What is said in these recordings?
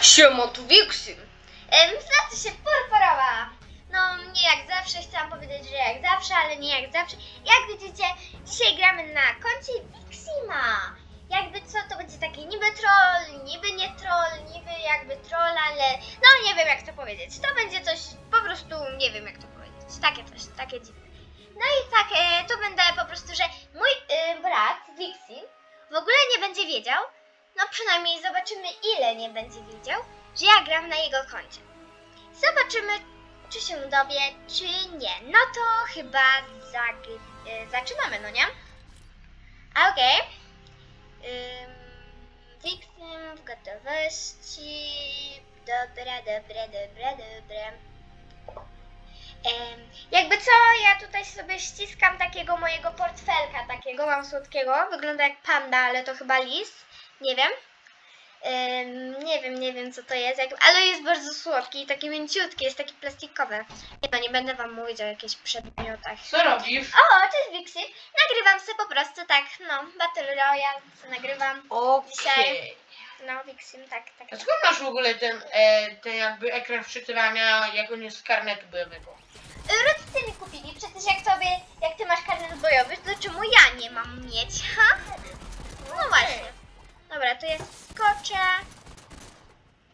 Siema, tu Wixi. Em, znaczy się purpurowa. No, nie jak zawsze, chciałam powiedzieć, że jak zawsze, ale nie jak zawsze. Jak widzicie, dzisiaj gramy na koncie Wixima. Jakby co, to będzie taki niby troll, niby nie troll, niby jakby troll, ale no nie wiem jak to powiedzieć. To będzie coś, po prostu nie wiem jak to powiedzieć. Takie coś, takie dziwne. No i tak, e, tu będę po prostu, że mój e, brat Wixim w ogóle nie będzie wiedział, no przynajmniej zobaczymy ile nie będzie wiedział, że ja gram na jego koncie. Zobaczymy, czy się dowie, czy nie. No to chyba y, zaczynamy, no nie? Okej. Ym, Wixim w gotowości. Dobra, dobra, dobra, dobra. Jakby co, ja tutaj sobie ściskam takiego mojego portfelka, takiego mam słodkiego. Wygląda jak panda, ale to chyba lis. Nie wiem. Ym, nie wiem, nie wiem co to jest, jak, ale jest bardzo słodki i taki mięciutki, jest taki plastikowy. Nie, no nie będę wam mówić o jakichś przedmiotach. Co robisz? O, cześć Wixi. Nagrywam sobie po prostu tak, no, Battle Royale, co nagrywam. Okej. No, Wixim, tak, tak. A skąd masz w ogóle ten, e, ten jakby ekran wczytywania, jak on jest z karnetu bojowego? Y, Rodzice mi kupili, przecież jak tobie, jak ty masz karnet bojowy, to czemu ja nie mam mieć, ha? No właśnie. Dobra, to ja skoczę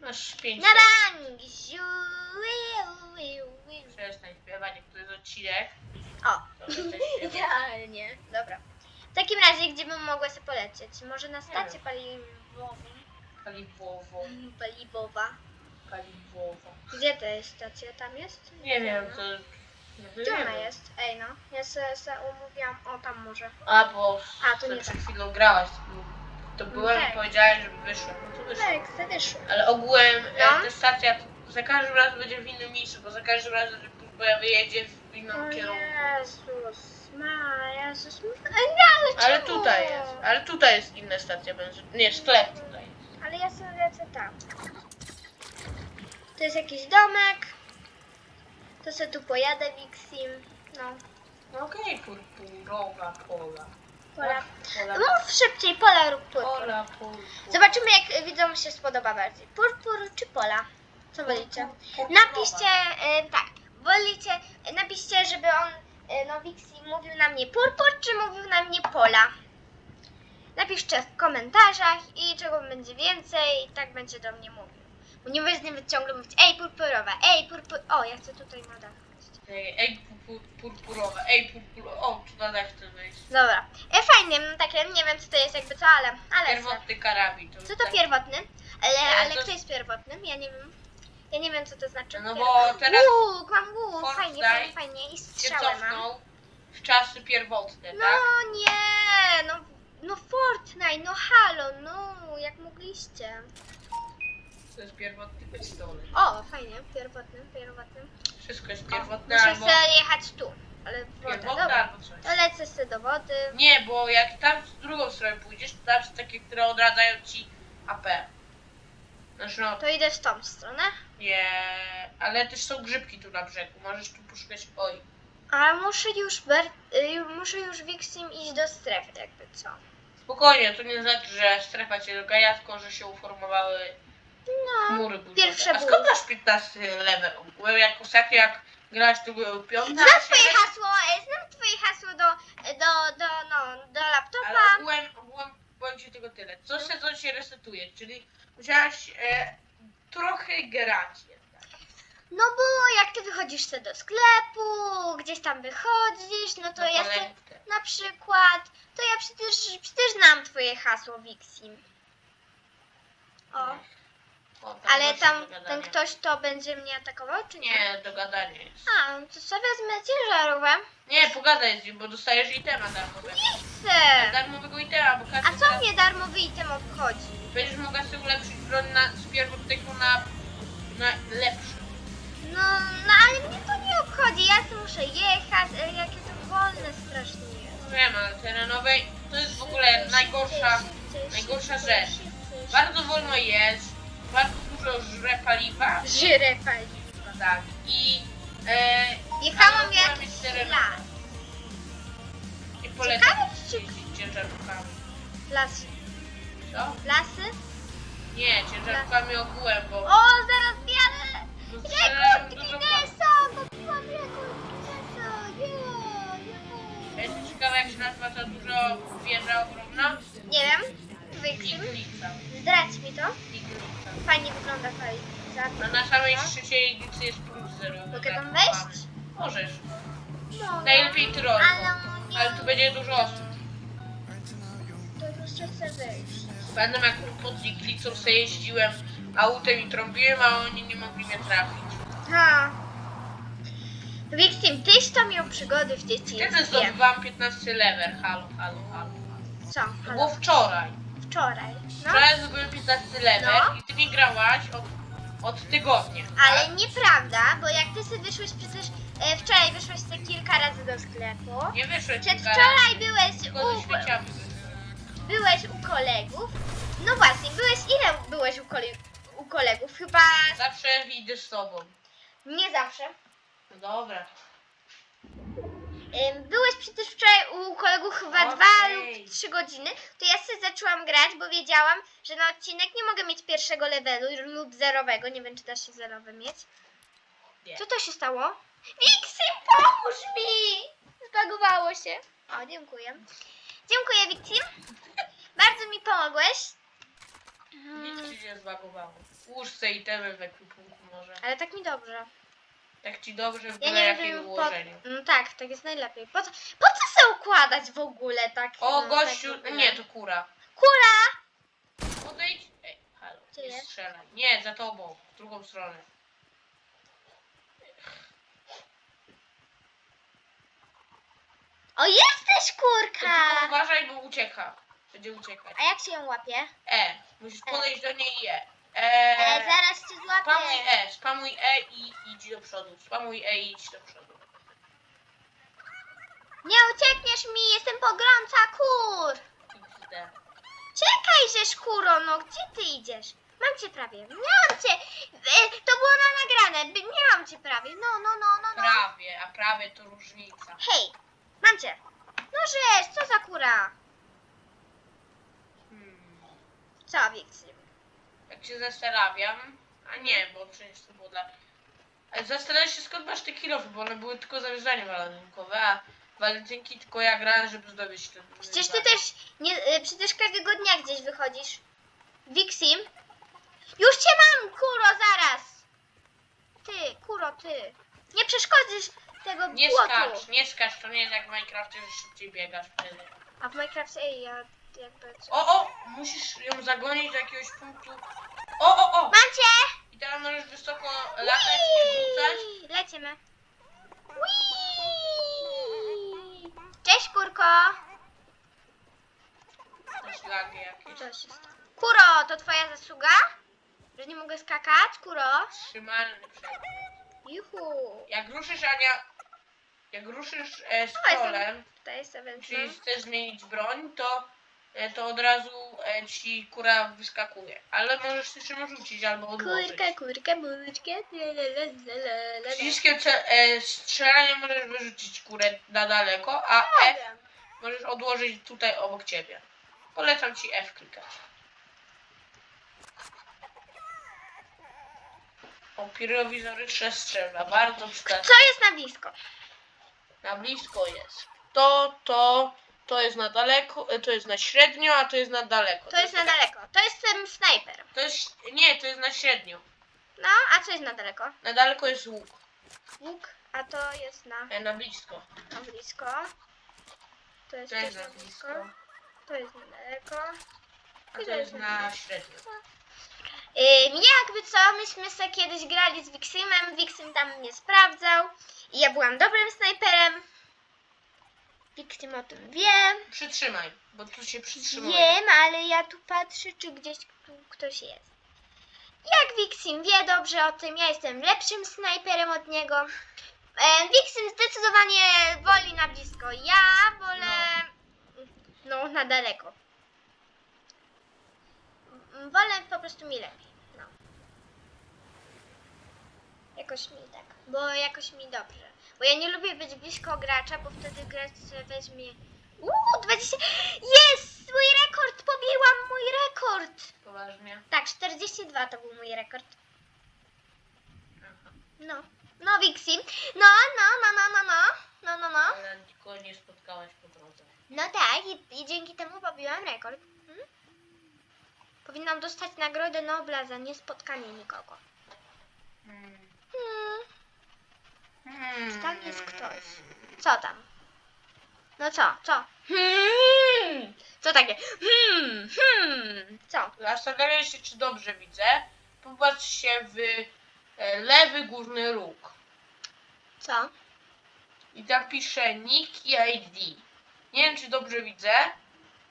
Masz pięć na rang. Ziu, iu, iu, iu. Przestań śpiewać, jak to jest odcinek. O, To idealnie. Dobra. W takim razie, gdzie bym mogła sobie polecieć? Może na stację wiem. paliwową? Paliwowo, Paliwowa. paliwowo. Gdzie to jest stacja? Tam jest? Nie wiem, to... Gdzie ona wiem. jest? Ej no, ja se, se umówiłam, o tam może. A, bo A, to nie przed tak. chwilą grałaś. To byłem tak. i powiedziałeś, żeby wyszłem. No to wyszłem. Tak, se wyszło. Ale ogółem No. e, ta stacja za każdym razem będzie w innym miejscu, bo za każdym razem wyjedzie w innym O kierunku. Jezus, ma, Jezus, ma. Ale, Ale czemu? tutaj jest, ale tutaj jest inna stacja benzyny. Nie, sklep tutaj jest. Ale ja sobie lecę tam. To jest jakiś domek. To sobie tu pojadę Wixim. No, No Okej, purpurowa pola. Pola. Pola, Mów szybciej, pola lub purpur. pola, purpur. Zobaczymy jak widzom się spodoba bardziej. Purpur czy pola? Co wolicie? Napiszcie, e, tak, wolicie, napiszcie, żeby on, e, no Wixi, mówił na mnie purpur, czy mówił na mnie pola. Napiszcie w komentarzach i czego będzie więcej i tak będzie do mnie mówił. Bo nie będzie ciągle mówić, ej purpurowa, ej purpur... O, ja chcę tutaj na dach Ej, ej purpur, purpurowa, ej purpurowa. O, dach chcę wejść? Dobra, e, fajnie, no takie, nie wiem co to jest jakby co, ale, ale. Pierwotny karabin. To Co to tak- pierwotny? Ale, E, ale to- kto jest pierwotnym? Ja nie wiem. Ja nie wiem co to znaczy. No bo teraz Łuk, mam łuk, Fortnite fajnie, fajnie, fajnie. I się mam. cofnął w czasy pierwotne, No tak? nie, no, no Fortnite, no halo, no, jak mogliście. To jest pierwotny pistolet. O, fajnie, pierwotnym, pierwotnym. Wszystko jest pierwotne muszę albo... sobie jechać tu, ale w wodę, Pierwotne dobra. albo coś. To lecę sobie do wody. Nie, bo jak tam z drugą stronę pójdziesz, to tam są takie, które odradzają ci AP. Znaczy no, To idę w tą stronę. nie, ale też są grzybki tu na brzegu, możesz tu poszukać, oj. A muszę już, ber, y, muszę już Wixim iść do strefy, jakby co. Spokojnie, to nie znaczy, że strefa cię dogaja, tylko że się uformowały No, budowe. pierwsze A były. skąd masz 15 level? Byłem jak ostatnio jak grałaś, to były piąte, Znam a twoje hasło, e, znam twoje hasło do, do, do, no, do laptopa. Ale ogółem, ogółem powiem ci tylko tyle. Co sezon się resetuje, czyli musiałaś e, trochę grać jednak. No bo jak ty wychodzisz sobie do sklepu, gdzieś tam wychodzisz, no to Na ja se, kolędkę. na przykład, to ja przecież, przecież znam twoje hasło Wixim. O, O, ale tam do gadania. ten ktoś to będzie mnie atakował, czy nie? Nie, do gadania jest. A, to co wezmę ciężarówkę? Nie, pogadaj z nim, bo dostajesz itema darmowego. Chcę. Darmowego itema, bo każdy A co mnie darmowy item obchodzi? Będziesz mogła sobie ulepszyć broń na, z pierwotnego na, na lepszy. No, no ale mnie to nie obchodzi, ja tu muszę jechać, e, jakie to wolne strasznie jest. Wiem, ale terenowej to jest w ogóle najgorsza, najgorsza rzecz. Bardzo wolno jest, bardzo dużo żre paliwa. Żyrę paliwa. Tak. I e, Jechałam jakiś jest terenowa. las. Nie polecam Ciekawe, czy- jeździć ciężarówkami. Las, Co? lasy? Nie, ciężarkami ogółem, bo... O, zaraz jadę! bo strzelają Rekord dużo... Guinnessa! Kupiłam rekord Guinnessa! Nie, Jest ciekawe jak się nazywa ta duża wieża ogromna? Nie wiem. Iglica. Zdradź mi to. Fajnie wygląda ta iglica. A na samej trzeciej iglicy jest punkt zero. Mogę tam Tak, wejść? Możesz. No. Najlepiej trolką. Ale. Ale tu będzie dużo osób. To już chcę wyjść. Pamiętam jak pod iglicą sobie jeździłem autem i trąbiłem, a oni nie mogli mnie trafić. Ha. Wiksim, tyś to miał przygody w Kiedy dzieciństwie. zdobywałam 15 level? Halo, halo, halo. Co? To było wczoraj. Wczoraj. No. Wczoraj zdobyłem 15 level No. i ty nie grałaś od, od tygodnia. Ale tak? nieprawda, bo jak ty sobie wyszłeś przecież e, wczoraj wyszłeś sobie kilka razy do sklepu. Nie wyszłeś Przedwczoraj byłeś Tylko ze u, świeciami. byłeś u kolegów. No właśnie, byłeś ile byłeś u, kole, u kolegów? Chyba Zawsze idę z tobą. nie zawsze. No dobra. Ym, Byłeś przecież wczoraj u kolegów chyba Okej. dwa lub trzy godziny, to ja sobie zaczęłam grać, bo wiedziałam, że na odcinek nie mogę mieć pierwszego levelu lub zerowego. Nie wiem, czy da się zerowy mieć. Nie. Co to się stało? Wixi, pomóż mi! Zbagowało się. O, dziękuję. Dziękuję, Wixi. Bardzo mi pomogłeś. Nic ci nie zbagowało. Ułóż sobie itemy w ekwipunku może. ale tak mi dobrze. Tak ci dobrze w Ja nie jakim wiem, po... ułożeniu. no tak, tak jest najlepiej. Po co, po co se układać w ogóle tak? O, no, gościu, tak nie, to kura. Kura! Odejdź. Ej, halo, Gdzie nie jest? strzelaj. Nie, za tobą, w drugą stronę. O, jesteś tylko kurka! uważaj, bo ucieka. Będzie uciekać. A jak się ją łapie? E, musisz podejść do niej i E. E, E, zaraz cię spamuj złapię. E, spamuj E i idź do przodu. Spamuj E i idź do przodu. Nie uciekniesz mi, jestem pogromca kur! XD. Czekaj, żeż kuro, no gdzie ty idziesz? Mam cię prawie. Miałam cię. E, to było na nagrane. By- Miałam cię prawie. No, no, no, no, no. Prawie, a prawie to różnica. Hej, mam cię. No żeż, co za kura? Hmm. Co, Wikcy? Jak się zastanawiam, a nie, bo przecież to było dla... Ale zastanawiam się skąd masz te kilofy, bo one były tylko zawiązania walentynkowe, a walentynki tylko ja grałem, żeby zdobyć ten... Przecież ty też, nie, e, przecież każdego dnia gdzieś wychodzisz. Wixim? Już cię mam, kuro, zaraz. Ty, kuro, ty. Nie przeszkodzisz tego Nie skacz, nie skacz, to nie jest jak w Minecrafcie, że szybciej biegasz wtedy. A w Minecrafcie, ej, ja jakby... Co? O, o! Musisz ją zagonić do jakiegoś punktu. O, o, o! Mam cię! I teraz możesz wysoko latać i rzucać. Whee! Lecimy. Whee! Cześć, kurko. Jakieś. Się stało? Kuro, to twoja zasługa? Że nie mogę skakać, kuro? Trzymalny przedmiot. Juhu. Jak ruszysz, Ania... Jak ruszysz e, jestem. scrollem, Tutaj sobie czyli chcesz zmienić broń, to, to od razu e, ci kura wyskakuje. Ale możesz ją rzucić albo odłożyć. Kurka, kurka, buczka. la, la, la, la, la, la. Przyciskiem ce- e, strzelania możesz wyrzucić kurę na daleko, a F możesz odłożyć tutaj obok ciebie. Polecam ci F klikać. O, pirowizoryczne strzelba, bardzo przydatne. Co jest na blisko? Na blisko jest. To, to, to jest na daleko, e, to jest na średnio, a to jest na daleko. To jest na daleko. To jest ten snajper. To jest, nie, to jest na średnio. No, a co jest na daleko? Na daleko jest łuk, Łuk, a to jest na, e, na blisko. na blisko. To jest To jest na blisko, To jest na daleko. a to jest na średnio. Ym, jakby co, myśmy sobie kiedyś grali z Wiximem, Wixim tam mnie sprawdzał i ja byłam dobrym snajperem. Wixim o tym wie. Przytrzymaj, bo tu się przytrzymuje. Wiem, ale ja tu patrzę, czy gdzieś tu ktoś jest. Jak Wixim wie dobrze o tym, ja jestem lepszym snajperem od niego. E, Wixim zdecydowanie woli na blisko. Ja wolę no, na daleko. Wolę po prostu mi lepiej. No. Jakoś mi tak. Bo jakoś mi dobrze. Bo ja nie lubię być blisko gracza, bo wtedy gracz weźmie... Uuu, 20... Jest! Mój rekord! Pobiłam mój rekord! Poważnie. Tak, 42 to był mój rekord. No. No, Wixi. No, no, no, no, no, no. No, no, no. Ale nikogo nie spotkałaś po drodze. No tak, i, i dzięki temu pobiłam rekord. Hmm? Powinnam dostać nagrodę Nobla za niespotkanie nikogo. Hmm. Hmm czy tam jest ktoś? Co tam? No co, co? Hmm, co takie? Hmm, hmm, co? Zastanawiam się, czy dobrze widzę. Popatrz się w e, lewy górny róg. Co? I tam pisze nick i ID. Nie wiem, czy dobrze widzę.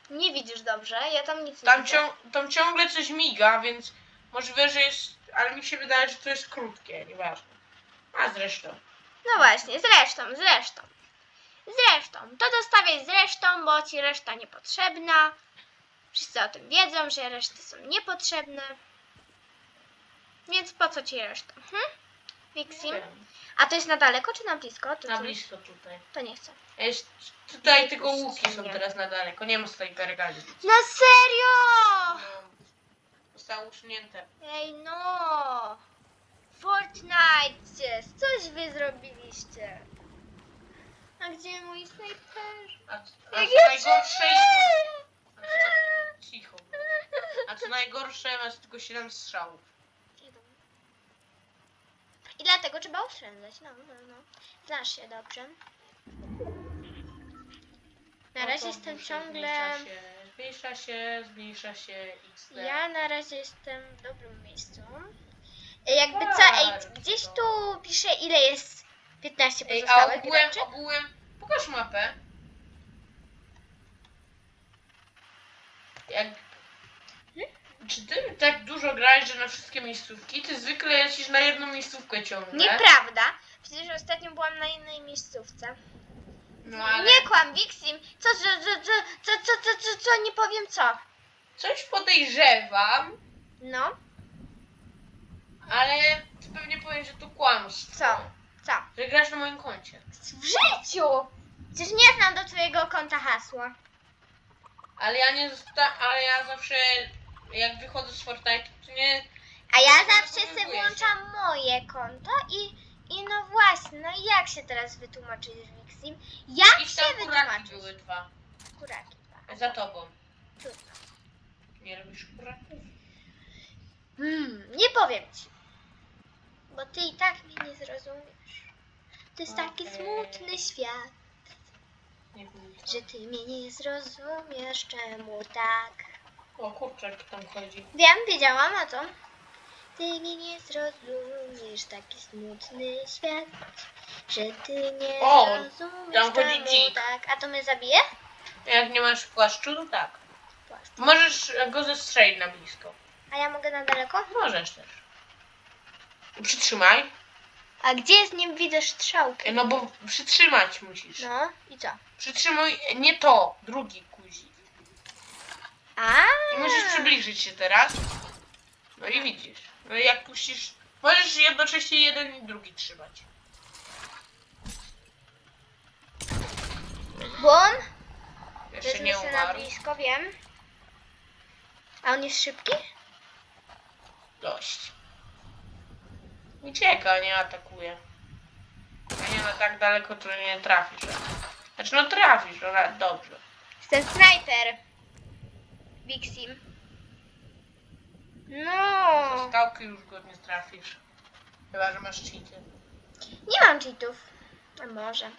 Nie widzisz dobrze, ja tam nic nie Tam, widzę. cią tam ciągle coś miga, więc możliwe, że jest... Ale mi się wydaje, że to jest krótkie, nieważne. A zresztą. No właśnie, zresztą, zresztą. Zresztą, to zostawiaj zresztą, bo ci reszta niepotrzebna. Wszyscy o tym wiedzą, że reszty są niepotrzebne. Więc po co ci reszta? Hm? A to jest na daleko czy na blisko? To, Na blisko tutaj. to nie chcę. Jest, tutaj tylko łuki są teraz na daleko. Nie ma ani nic. Na serio! No, Zostało usunięte. Ej no! Fortnite! Coś wy zrobiliście. A gdzie mój snajper? A, a Jak co ja najgorsze. A co na... Cicho. A co najgorsze, masz tylko 7 strzałów. I dlatego trzeba oszczędzać. No, no, no. Znasz się dobrze. Na razie jestem się ciągle. Zmniejsza się, zmniejsza się, zmniejsza się XD. Ja na razie jestem w dobrym miejscu. E, Jakby co, ej, Bardzo. gdzieś tu pisze ile jest 15 Ej, a pozostałych ogółem, graczy. ogółem... Pokaż mapę. Jak... Czy ty tak dużo grałeś, że na wszystkie miejscówki? Ty zwykle lecisz na jedną miejscówkę ciągle. Nieprawda. Przecież ostatnio byłam na innej miejscówce. No ale Nie kłam, Wixim. Co, co, co, co, co, co, co, co, co, nie powiem co. coś podejrzewam, No, ale ty pewnie powiesz, że to kłamstwo. co, co? Że grasz na moim koncie. W życiu! Przecież nie znam do twojego konta hasła. Ale ja nie zosta- ale ja zawsze jak wychodzę z Fortnite, to nie... A ja zawsze sobie włączam moje konto i, i no właśnie, no i jak się teraz wytłumaczyć Wixim? Jak się tam kuraki wytłumaczyć? były dwa. Kuraki. dwa. Za tobą. Trudno. Nie robisz kuraków? Hmm, nie powiem ci. Bo ty i tak mnie nie zrozumiesz. To jest taki Okej. smutny świat, Nie wiem że ty mnie nie zrozumiesz, czemu tak. O kurczak tam chodzi. Wiem, wiedziałam o to. Ty mnie nie zrozumiesz, taki smutny świat, że ty nie O, zrozumiesz, tam chodzi czemu dzik. tak. A to mnie zabije? Jak nie masz płaszczu, to tak. Możesz go zestrzelić na blisko. A ja mogę na daleko? Możesz też. Przytrzymaj. A gdzie jest nie widzę strzałki? No bo przytrzymać musisz. No i co? Przytrzymuj nie to, drugi guzik. A. I musisz przybliżyć się teraz. No i widzisz. No i jak puścisz. Możesz jednocześnie jeden i drugi trzymać. Bum. Jeszcze Wezmę nie się na umarł. blisko, wiem. A on jest szybki? Dość. Ucieka, nie atakuje. A nie no tak daleko to nie trafisz. Znaczy no trafisz, no ale dobrze. Jestem snajper. Bixim. No. Ze skałki już go nie trafisz. Chyba, że masz cheaty. Nie mam cheatów. A może.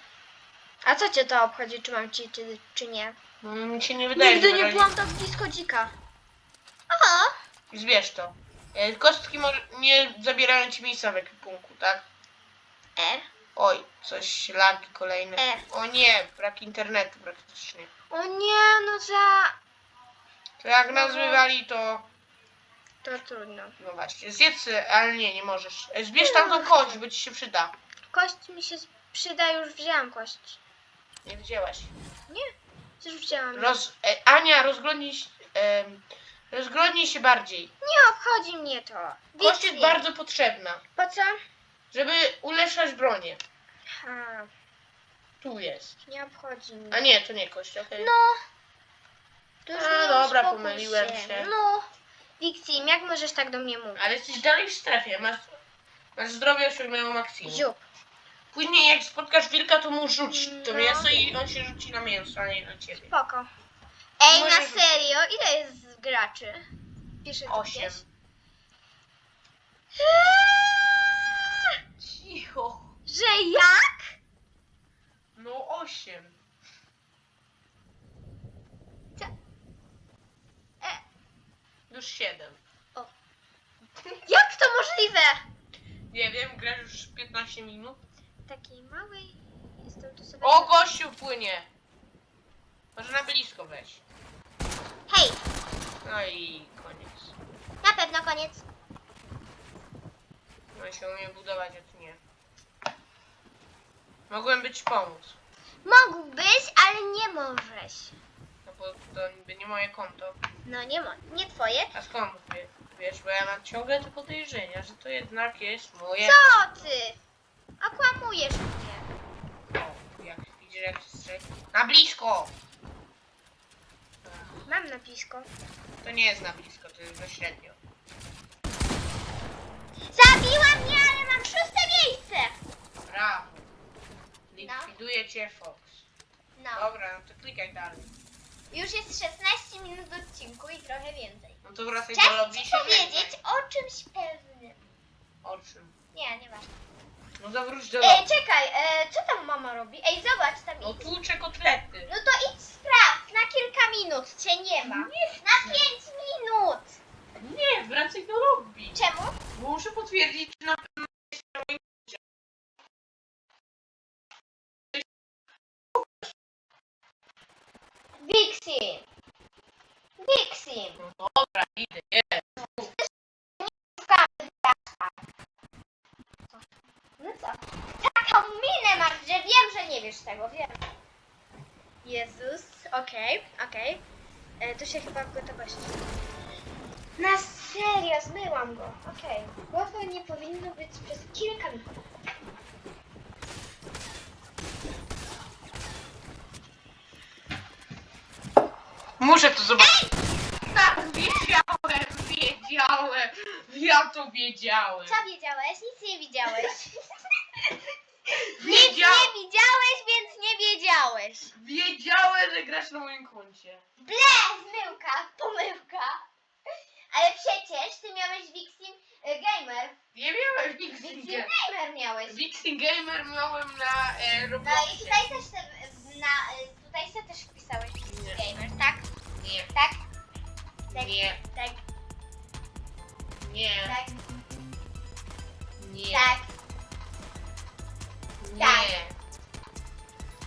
A co cię to obchodzi, czy mam cheaty, czy nie? No mi się nie wydaje, Nigdy że nie byłam tak blisko dzika. Aha. Zbierz to. E, Kostki nie zabierają ci miejsca w ekwipunku, tak? E. Oj, coś lagi kolejne. E. O nie, brak internetu praktycznie. O nie, no za... To jak nas wywali, to To trudno. no właśnie, zjedz, ale nie, nie możesz. E, Zbierz tam tą kość, bo ci się przyda. Kość mi się przyda, już wzięłam kość. Nie wzięłaś. Nie, już wzięłam. Roz, e, Ania, rozglądnij się, em, rozglądnij się bardziej. Nie obchodzi mnie to. Kość jest bardzo potrzebna, Po co? żeby ulepszać bronię. Tu jest. nie obchodzi mnie. A nie, to nie kość, okej. No. To już A, nie dobra, uspokój pomyliłem się. No, Wixim, jak możesz tak do mnie mówić? Ale jesteś dalej w strefie, masz, masz zdrowie osiągnęło maksimum. Ziup. Później jak spotkasz wilka, to mu rzuć to No. mięso i on się rzuci na mięso, a nie na ciebie. Spoko. Ej, Może- na serio? Ile jest graczy? Pisze tu Osiem. gdzieś. Cicho. Że jak? No osiem. Co? E. Już siedem. Jak to możliwe? Nie wiem, grasz już 15 minut. Takiej małej jestem tu sobie. O, gościu płynie. Może na blisko weź. Hej, No i koniec. na pewno koniec. No się umie budować, a ty nie. Mogłem być pomóc. Mógłbyś, ale nie możesz. No bo to niby nie moje konto. No nie mo, nie twoje. A skąd wie, wiesz, bo ja mam ciągle te podejrzenia, że to jednak jest moje. Co ty? Okłamujesz mnie. O, jak widzisz, jak strzeli. Na blisko! Mam napisko. To nie jest na blisko, to jest bezśrednio. Zabiła mnie, ale mam szóste miejsce. Brawo! Likwiduje cię Fox. No. Dobra, no to klikaj dalej. Już jest 16 minut w odcinku i trochę więcej. No to wracaj do Czas lobby i ci się powiedzieć o czymś pewnym. O czym? Nie, nieważne. No to wróć do E, lobby. czekaj, e, co tam mama robi? Ej, zobacz tam No idź. tłucze kotlety. No to idź sprawdź, na kilka minut cię nie ma. Nie Na 5 minut. Nie, wracaj do lobby. Czemu? Bo muszę potwierdzić, czy na pewno jest na moim koncie. Vixie. Vixie. No dobra, idę, jest. No co? Taką minę masz, że wiem, tego, wiem. Jezus, okej, okej. E, Tu się chyba w gotowości. Na serio, zmyłam go. Okej. Łatwo nie powinno być przez kilka minut. Muszę to zobaczyć. Tak, wiedziałem, wiedziałem. Ja to wiedziałem. Co wiedziałeś? Nic nie widziałeś. Nic nie widziałeś, nie wiedziałeś. wiedziałem, że grasz na moim koncie. Ble, zmyłka, pomyłka. Ale przecież ty miałeś Vixim e, Gamer. Nie miałem Vixim Vixing Gamer miałeś. Vixing Gamer miałem na e, No Robloxie. i tutaj też te, na, e, tutaj se też wpisałeś Vixim Nie. Gamer, tak? Nie, Tak? Tak, Nie. tak, nie, tak, nie, tak. tak.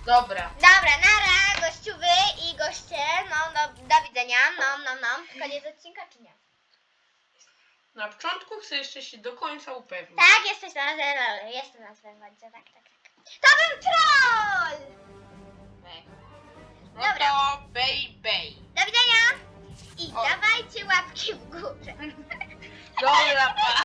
Dobra. Dobra, nara, gościu wy i goście. No, no, do widzenia. No, no, no. Koniec odcinka czy nie? Na początku chcę jeszcze się do końca upewnić. Tak, jesteś na zero. Jestem na zero, tak, tak, tak. To był troll! No Dobra. to bej, bej. Do widzenia! I O. dawajcie łapki w górę. Dobra, pa.